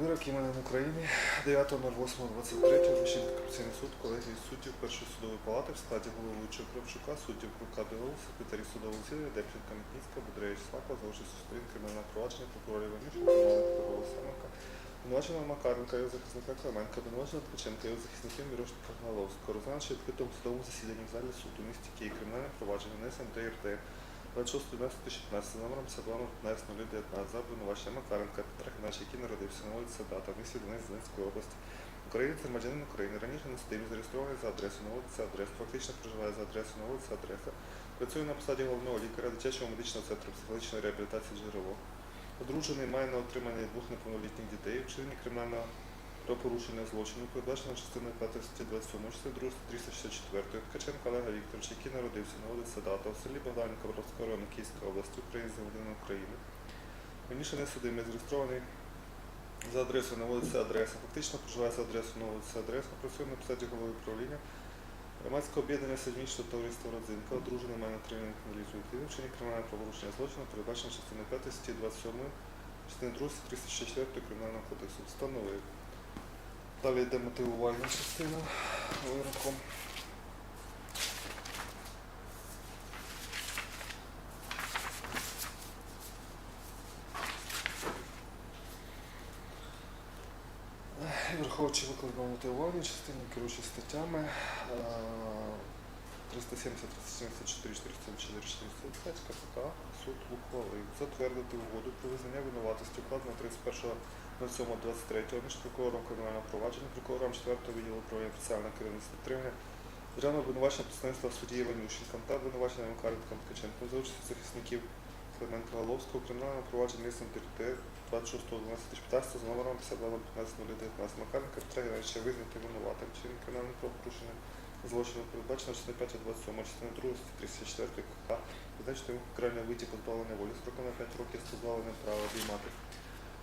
Вирок іменем України 9.08.23 Вищий антикорупційний суд колегії суддів Першої судової палати в складі головуючого Кравчука, суддів Крука Білов, секретарів судового цілі, депутат Мітніцька, Будрія Слапа, за сторін кримінального провадження, прокурорів Ванюшка, Павла Семенка, обвинуваченого Макаренка, його захисника Клименка, обвинуваченого Ткаченка, його захисників Мірошника Галовського, розглянувши відкритому судовому засіданні в залі суду місті Київ кримінальне провадження, НСМД РД. 26 11 2016 номером Садлану 15.019 за обвинувачення Макаренка Петра Хінача, який народився на вулиці Дата, місті Донець Донецької області. Українець громадянин України раніше на стилі зареєстрований за адресою на вулиці адреса, фактично проживає за адресою на вулиці адреса. Працює на посаді головного лікаря дитячого медичного центру психологічної реабілітації джерело. Одружений має на отримання двох неповнолітніх дітей, вчинені кримінального правопорушення злочину, передбачено частиною 5 статті 27, частини 2 статті 364 Ткаченка Олега Вікторовича, який народився на вулиці Дата у селі Богданівка Боровського району Київської області України громадянин України. Раніше не судимий, зареєстрований за адресою на вулиці Адреса, фактично проживає за адресою на вулиці Адреса, працює на посаді голови управління Громадського об'єднання Садмічного товариства Родзинка, одружений має на тримання криміналізує вчинення кримінального правопорушення злочину, передбачено частиною 5 статті 27, частини 2 364 Кримінального кодексу. Встановив. Далі йде мотивувальна частина вироком. Враховуючи викликав мотивувальну частину, керуючи статтями 370, 374, 474, 475 КПК суд ухвалив затвердити угоду про визнання винуватості укладено 31 на цьому 23-го між міжпрокурором кримінального провадження, прокурором 4-го відділу управління спеціального керівництва підтримання, державного обвинувачення представництва в суді Іванющенком та обвинуваченим Каренком Ткаченком за участю захисників Климента Головського кримінального провадження місцем території 26.12.2015 з номером 5215.019 Макарника, Петра ще визнати винуватим. Чином кримінального правопорушення злочину передбачено 65 27 частини 2 34 КК, визначити йому крайній виті позбавлення волі. Строком на 5 років з позбавленням права обіймати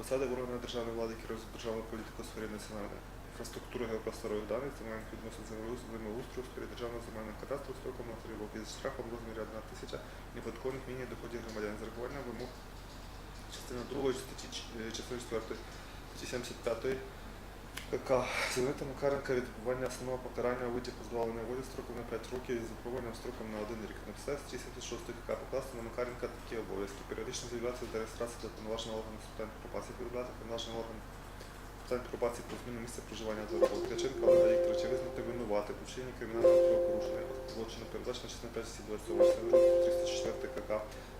посади в державної влади, які розвитку державну політику у сфері національної інфраструктури геопросторових даних, земельних відносин землеустрою сфері державного земельного кадастру строком на 3 роки з штрафом в розмірі 1 тисяча неподаткових міні доходів громадян. З рахуванням вимог частини 2 статті е, частини 4 статті 75 КК звільнити Макаренка відбування основного покарання у виді позбавлення волі строком на 5 років із випробуванням строком на 1 рік. Написати статті 76 КК покласти на Макаренка такі обов'язки. Періодично з'являтися до реєстрації до повноваженого органу з питань пробації, повідомляти повноважного органу з питань пробації про зміну місця проживання та роботи. Ткаченка Олега Вікторовича визнати винуватим у вчиненні кримінального правопорушення злочину передбачено частина 5 статті 27 304 КК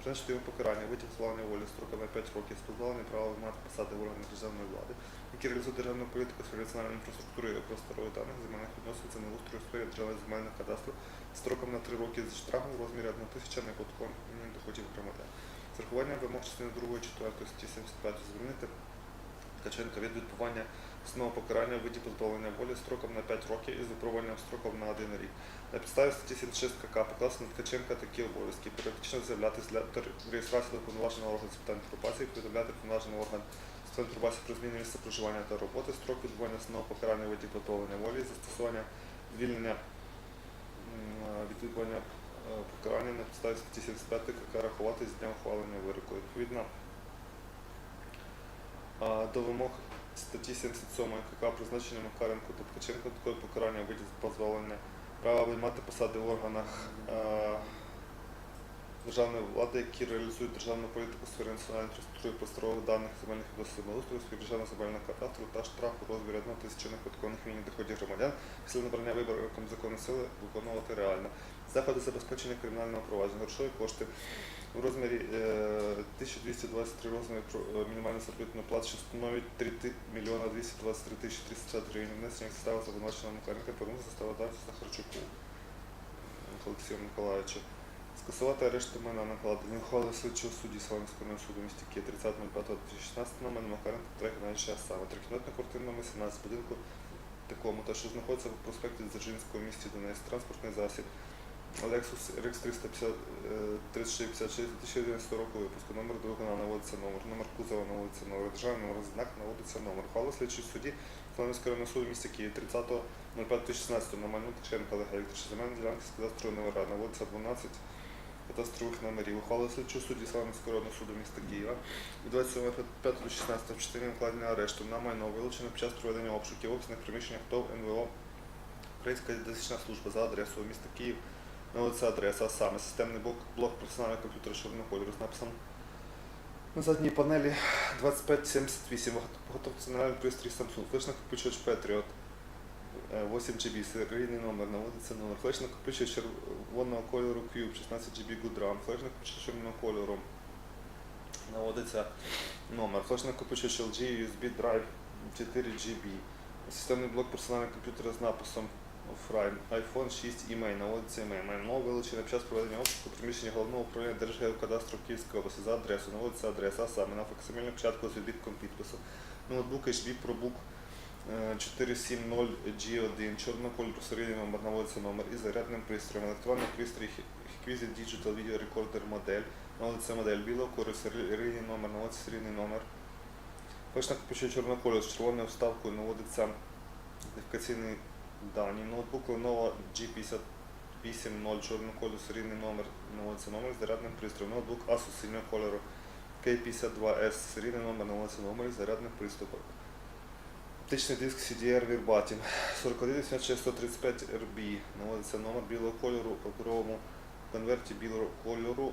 призначити йому покарання, витяг позбавлення волі строком на 5 років з права мати посади в органах державної влади, які реалізують державну політику сфері національної інфраструктури і просторових даних, земельних відносин, землеустрою у сфері державного земельного кадастру строком на 3 роки з штрафом в розмірі 1 тисяча неподаткових доходів громадян. З урахуванням вимог частини 2 4 статті 75 звільнити Ткаченка від відбування основного покарання у виді позбавлення волі строком на 5 років із випробуванням строком на 1 рік. На підставі статті 76 КК покласти на Ткаченка такі обов'язки. Періодично з'являтися для реєстрації до повноваженого органу з питань пробації, повідомляти повноважений орган з питань пробації про зміну місця проживання та роботи, строк відбування основного покарання виді позбавлення волі, застосування звільнення від відбування е, покарання на підставі статті 75 КК рахувати з дня ухвалення вироку. Відповідно до вимог статті 77 КК призначення Макаренко та Ткаченко такое покарання виді позбавлення права обіймати посади в органах е, державної влади, які реалізують державну політику в сфері національної інфраструктури просторових даних земельних відносин землеустрою, співдержавного земельного кадастру та штраф у розмірі 1 тисячі неподаткових мінімум доходів громадян після набрання вибором законної сили виконувати реально. Заходи забезпечення кримінального провадження, грошові кошти у розмірі е, 1223 розмірі про- е, мінімальної заробітної плати, що становить 3 мільйона 223 тисячі 360 гривень. Внесення застави за обвинуваченого Макаренка повернути заставу дати Захарчуку Олексію Миколаївичу. Скасувати арешти майна накладені ухвали слідчого судді Славянського суду місті Київ 30.05.2016 номер Макаренка Петра Геннадійовича саме трикімнатна квартира номер 17 будинку такому, та що знаходиться в проспекті Дзержинського місті Донець, транспортний засіб Lexus RX 350 3656 2011 року випуску, номер двигуна наводиться номер, номер кузова наводиться номер, державний номер знак наводиться номер. Ухвала слідчий судді Славянського районного суду в місті Київ 30.05.2016 на Мальну Ткаченка Олега Вікторовича. Земельна ділянка з кадастрового номера наводиться 12 кадастрових номерів. Ухвали слідчого судді Славянського родного суду міста Києва від 27.05.16 в частині укладення арешту. На майно вилучене під час проведення обшуків в офісних приміщеннях ТОВ НВО Українська десятична служба за адресою міста Київ на вулиці адреса, а саме системний блок, блок професіонального комп'ютера чорного кольору з написом на задній панелі 2578 багатофункціональний пристрій Samsung, флеш накопичувач Patriot е, 8 GB, серійний номер, наводиться номер, флеш накопичувач червоного кольору Cube 16 GB Goodram, флеш накопичувач чорного кольору, наводиться номер, флеш накопичувач LG USB Drive 4 GB, системний блок персонального комп'ютера з написом Offline, iPhone 6 email, наводиться email, майно вилучене під час проведення обшуку приміщення головного управління Держгеокадастру Київської області за адресою, наводиться адреса, а саме на факсимільну початку з відбитком підпису, ноутбук HP ProBook е, 470G1, чорного кольору серійний номер, наводиться номер і зарядним пристроєм, електронний пристрій Exquisite Digital Video Recorder модель, наводиться модель білого кольору, серійний номер, наводиться серійний номер. Накопичує чорного кольору з червоною вставкою, наводиться ідентифікаційний дані. Ноутбук Lenovo G58.0 чорного кольору, серійний номер, наводиться номер з зарядним пристроєм. Ноутбук Asus синього кольору K52S, серійний номер, наводиться номер із зарядним приступом. Оптичний диск CDR Verbatim 4186135 RB, наводиться номер білого кольору паперовому конверті білого кольору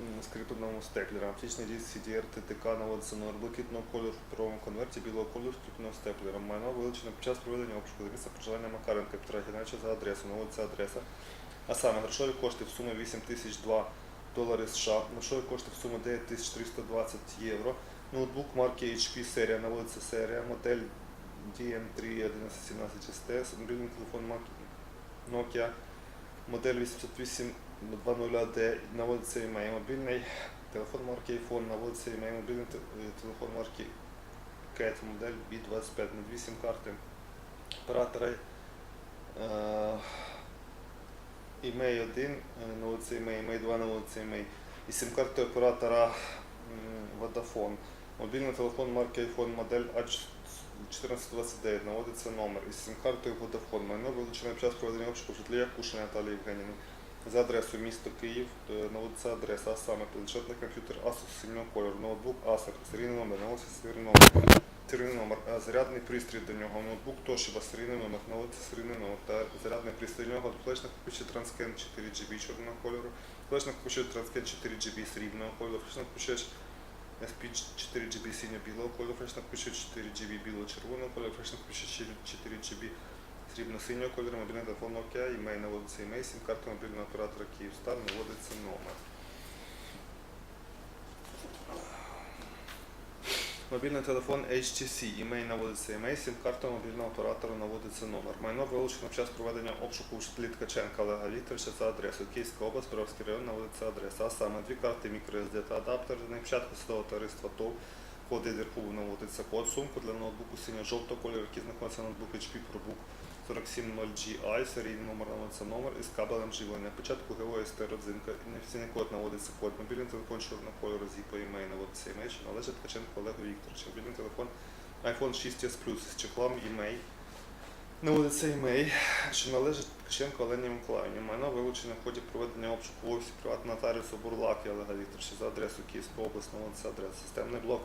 м, з кріпленому степлером. Оптичний диск CDR TTK наводиться номер блакитного кольору в паперовому конверті білого кольору з кріпленого степлером. Майно вилучено під час проведення обшуку за місця проживання Макаренка Петра Геннадійовича за адресою, наводиться адреса. А саме грошові кошти в сумі 8002 долари США, грошові кошти в сумі 9320 євро. Ноутбук марки HP серія, наводиться серія, модель DM31117ST, мобільний телефон Nokia, модель 8820D, наводиться імей, мобільний телефон марки iPhone, наводиться імей, мобільний е, телефон марки CAT, модель B25, на дві сім-карти оператора е, імей 1, е, наводиться імей, імей 2, наводиться імей, і сім-карти оператора Vodafone. Мобільний телефон марки iPhone модель А1429 наводиться номер із сим-картою Vodafone. Майно вилучено під час проведення обшуку в житлі Якушина Наталії Євгенівни. За адресою місто Київ е, наводиться адреса, а саме планшетний комп'ютер Asus сильного кольору, ноутбук Acer, серійний номер, серійний номер, серійний номер, а зарядний пристрій до нього, ноутбук Toshiba, серійний номер, наводиться серійний номер та зарядний пристрій до нього, флешник купичі Transcan 4 GB чорного кольору, флешник купичі Transcan 4 GB срібного кольору, флешник купичі SP 4 GB синьо-білого кольору, флешник пише 4 GB біло-червоного кольору, флешник пише 4 GB срібно-синього кольору, мобільний телефон Nokia, імей наводиться імей, сім-карта мобільного оператора Київстар наводиться номер. Мобільний телефон HTC, імей наводиться імей, сім-карта мобільного оператора наводиться номер. Майно вилучено під час проведення обшуку у житлі Ткаченка Олега Вікторовича за адресою Київська область, Боровський район наводиться адреса, а саме дві карти microSD та адаптер, на початку судового товариства ТОВ, код ідерху наводиться код, сумку для ноутбуку синьо-жовтого кольору, який знаходиться на ноутбуку HP ProBook 470GI, серійний номер наводиться номер із кабелем живлення. Початку ГОСТ родзинка, і неофіційний код наводиться код. Мобільний телефон чорного кольору з по імей наводиться імей, що належить Ткаченку Олегу Вікторовичу. Мобільний телефон iPhone 6s Plus з чехлом імей. Наводиться імей, що належить Ткаченко Олені Миколаївні. Майно вилучене в ході проведення обшуку в офісі приватного нотаріуса Бурлаки Олега Вікторовича за адресою Київська область, наводиться адреса. Системний блок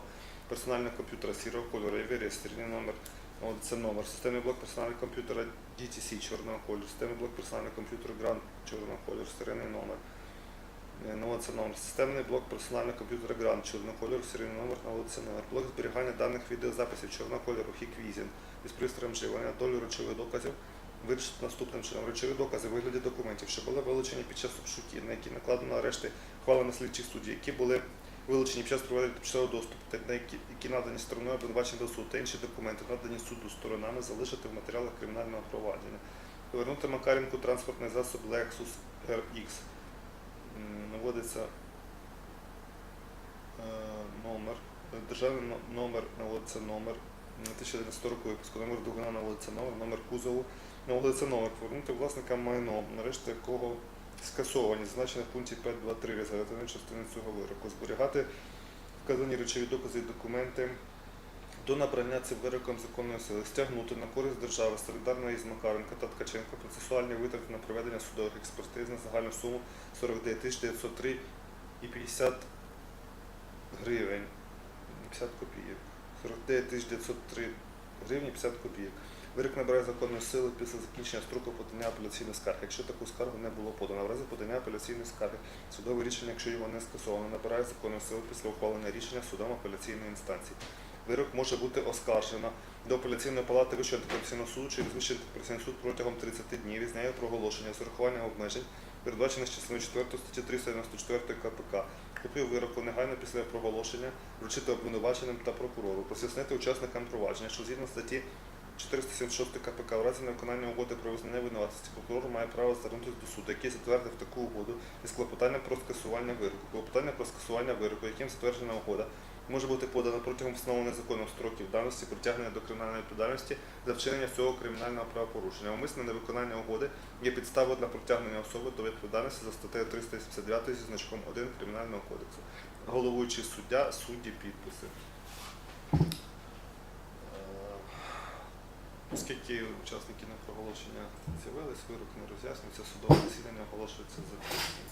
персонального комп'ютера сірого кольору, Everest, серійний номер От це номер. Системний блок персонального комп'ютера DTC чорного кольору, системний блок персонального комп'ютера Grand чорного кольору, серійний номер. Е, Ну, це номер. Системний блок персонального комп'ютера Grand чорного кольору, серійний номер, наводиться номер. Блок зберігання даних відеозаписів чорного кольору Hikvision із пристроєм живлення, долю речових доказів. Вирішити наступним чином. Речові докази вигляді документів, що були вилучені під час обшуків, на які накладено арешти хвали на слідчих суддів, які були вилучені під час проведення тимчасового доступу, які, надані стороною обвинувачення до суду та інші документи, надані суду сторонами, залишити в матеріалах кримінального провадження. Повернути Макаренку транспортний засоб Lexus RX. Наводиться е, номер, державний номер наводиться номер м, 2011 року випуску, номер двигуна наводиться номер, номер кузову наводиться номер, повернути власникам майно, нарешті якого скасовані, зазначені в пункті 5.2.3 резолютивної частини цього вироку, зберігати вказані речові докази і документи до набрання цим вироком законної сили стягнути на користь держави солідарна із Макаренка та Ткаченка процесуальні витрати на проведення судових експертиз на загальну суму 49 тисяч 903 і 50 гривень. 50 копійок. 49 тисяч 903 гривні 50 копійок. Вирок набирає законної сили після закінчення строку подання апеляційної скарги. Якщо таку скаргу не було подано, в разі подання апеляційної скарги судове рішення, якщо його не скасовано, набирає законної сили після ухвалення рішення судом апеляційної інстанції. Вирок може бути оскаржено до апеляційної палати Вищого антикорупційного суду через Вищий антикорупційний суд протягом 30 днів із нею проголошення з урахуванням обмежень, передбачених частиною 4 статті 394 КПК. Копію вироку негайно після проголошення вручити обвинуваченим та прокурору, роз'яснити учасникам провадження, що згідно статті 476 КПК в разі невиконання угоди про визнання винуватості прокурор має право звернутися до суду, який затвердив таку угоду із клопотанням про скасування вироку. Клопотання про скасування вироку, яким затверджена угода, може бути подано протягом встановлених законом строків давності притягнення до кримінальної відповідальності за вчинення цього кримінального правопорушення. Умисне невиконання угоди є підставою для притягнення особи до відповідальності за статтею 379 зі значком 1 Кримінального кодексу. Головуючий суддя, судді, підписи. Оскільки учасники на проголошення з'явились, вирок не роз'яснюється, судове засідання оголошується закритим.